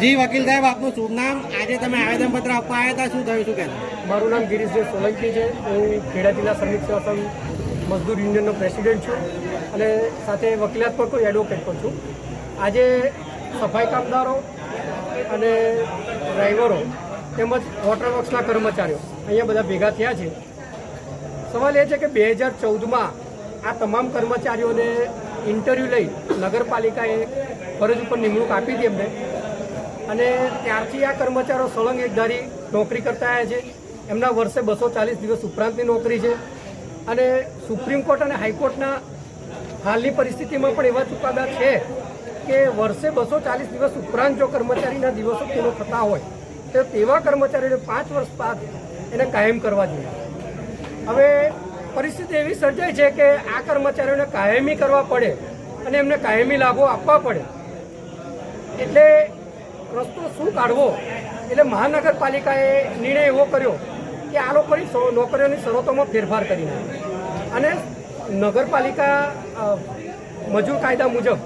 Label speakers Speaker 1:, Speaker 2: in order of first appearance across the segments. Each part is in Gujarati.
Speaker 1: જી, વકીલ સાહેબ, આપનું શુભ નામ? આજે તમે આવેદનપત્ર આપવા આવ્યા હતા, શું થયું, શું કહેતા?
Speaker 2: મારું નામ ગિરીશભાઈ સોલંકી છે. હું ખેડા જિલ્લા શ્રમિક સેવા મજદૂર યુનિયનનો પ્રેસિડેન્ટ છું અને સાથે વકીલાત પણ કોઈ એડવોકેટ પણ છું. આજે સફાઈ કામદારો અને ડ્રાઈવરો તેમજ વોટર વર્ક્સના કર્મચારીઓ અહીંયા બધા ભેગા થયા છે. સવાલ એ છે કે બે હજાર ચૌદમાં આ તમામ કર્મચારીઓને ઇન્ટરવ્યૂ લઈ નગરપાલિકાએ ફરજ ઉપર નિમણૂક આપી હતી એમને. અને ત્યારથી આ કર્મચારીઓ સળંગ એકધારી નોકરી કરતા આવ્યા છે. એમના વર્ષે બસો ચાલીસ દિવસ ઉપરાંતની નોકરી છે. અને સુપ્રીમ કોર્ટ અને હાઈકોર્ટના હાલની પરિસ્થિતિમાં પણ એવા ચુકાદા છે કે વર્ષે બસો ચાલીસ દિવસ ઉપરાંત જો કર્મચારીના દિવસો પૂરો થતા હોય, તો તેવા કર્મચારીઓને પાંચ વર્ષ બાદ એને કાયમ કરવા જોઈએ. હવે પરિસ્થિતિ એવી સર્જાય છે કે આ કર્મચારીઓને કાયમી કરવા પડે અને એમને કાયમી લાભો આપવા પડે. એટલે રસ્તો શું કાઢવો? એટલે મહાનગરપાલિકાએ નિર્ણય એવો કર્યો કે આ લોકોની નોકરીઓની શરતોમાં ફેરફાર કરી અને નગરપાલિકા મજૂર કાયદા મુજબ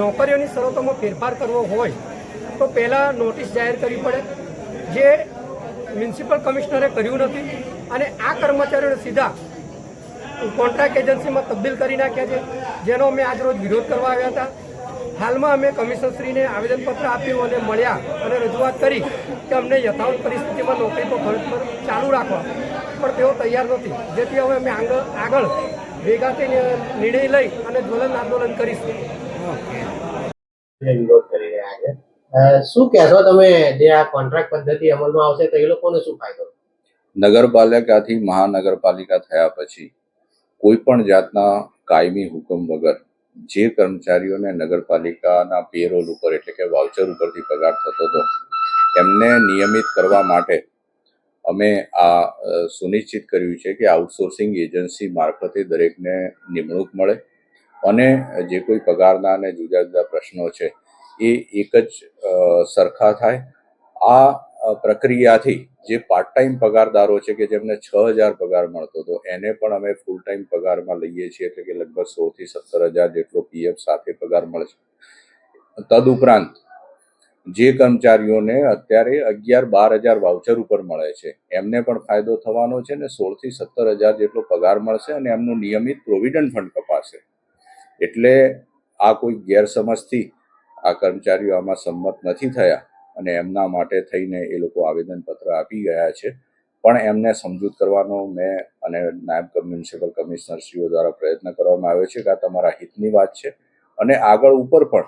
Speaker 2: નોકરીઓની શરતોમાં ફેરફાર કરવો હોય, તો પહેલાં નોટિસ જાહેર કરવી પડે, જે મ્યુનિસિપલ કમિશનરે કર્યું નથી અને આ કર્મચારીઓને સીધા કોન્ટ્રાક્ટ એજન્સીમાં તબદીલ કરી નાખ્યા છે. જેનો અમે આજરોજ વિરોધ કરવા આવ્યા હતા. હાલમાં અમે કમિશનરશ્રીને આવેદનપત્ર આપ્યું અને મળ્યા અને રજૂઆત કરી કે અમને યથાવત પરિસ્થિતિમાં નોકરી પર ફરજ પર ચાલુ રાખવા. પણ તેઓ તૈયાર નથી. જેથી હવે અમે આગળ આગળ ભેગા થઈને નિર્ણય લઈ અને જ્વલન આંદોલન કરીશું.
Speaker 3: શું કહેશો તમે જે આ કોન્ટ્રાક્ટ પદ્ધતિ અમલમાં આવશે તો એ લોકોને શું ફાયદો?
Speaker 4: નગરપાલિકાથી મહાનગરપાલિકા થયા પછી કોઈ પણ જાતના કાયમી હુકમ વગર જે કર્મચારીઓને નગરપાલિકાના પેરોલ ઉપર એટલે કે વાઉચર ઉપરથી પગાર થતો હતો, એમને નિયમિત કરવા માટે અમે આ સુનિશ્ચિત કર્યું છે કે આઉટસોર્સિંગ એજન્સી મારફતે દરેકને નિમણૂક મળે અને જે કોઈ પગારના અને જુદા જુદા પ્રશ્નો છે એ એક જ સરખા થાય. આ પ્રક્રિયાથી જે પાર્ટ ટાઈમ પગારદારો છે કે જેમને છ હજાર પગાર મળતો હતો, એને પણ અમે ફૂલ ટાઈમ પગારમાં લઈએ છીએ, એટલે કે લગભગ સો થી સત્તર હજાર જેટલો પીએફ સાથે પગાર મળશે તદુપરાંત, જે કર્મચારીઓને અત્યારે અગિયાર બાર હજાર વાઉચર ઉપર મળે છે, એમને પણ ફાયદો થવાનો છે ને સોળથી સત્તર હજાર જેટલો પગાર મળશે અને એમનું નિયમિત પ્રોવિડન્ટ ફંડ કપાશે. એટલે આ કોઈ ગેરસમજથી આ કર્મચારીઓ આમાં સંમત નથી થયા. અને એમના માટે થઈને એ લોકો આવેદનપત્ર આપી ગયા છે. પણ એમને સમજૂત કરવાનો મેં અને નાયબ મ્યુનિસિપલ કમિશનરશ્રીઓ દ્વારા પ્રયત્ન કરવામાં આવ્યો છે કે આ તમારા હિતની વાત છે. અને આગળ ઉપર પણ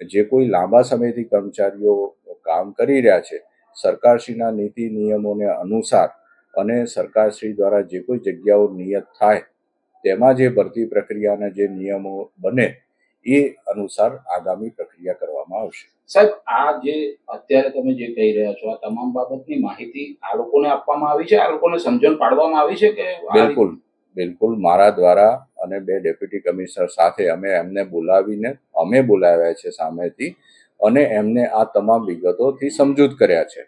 Speaker 4: જે કોઈ લાંબા સમયથી કર્મચારીઓ કામ કરી રહ્યા છે, સરકારશ્રીના નીતિ નિયમોને અનુસાર અને સરકારશ્રી દ્વારા જે કોઈ જગ્યાઓ નિયત થાય, તેમાં જે ભરતી પ્રક્રિયાના જે નિયમો બને એ અનુસાર આગામી પ્રક્રિયા કરવામાં આવશે.
Speaker 5: સાહેબ આ જે અત્યારે તમે જે કહી રહ્યા છો આ તમામ બાબતની માહિતી આ લોકોને આપવામાં આવી છે? આ લોકોને સમજણ પાડવામાં આવી છે કે
Speaker 4: બિલકુલ બિલકુલ. મારા દ્વારા અને બે ડેપ્યુટી કમિશનર સાથે અમે એમને બોલાવીને અમે બોલાવ્યા છે સામેથી અને એમને આ તમામ વિગતોથી સમજૂત કર્યા છે.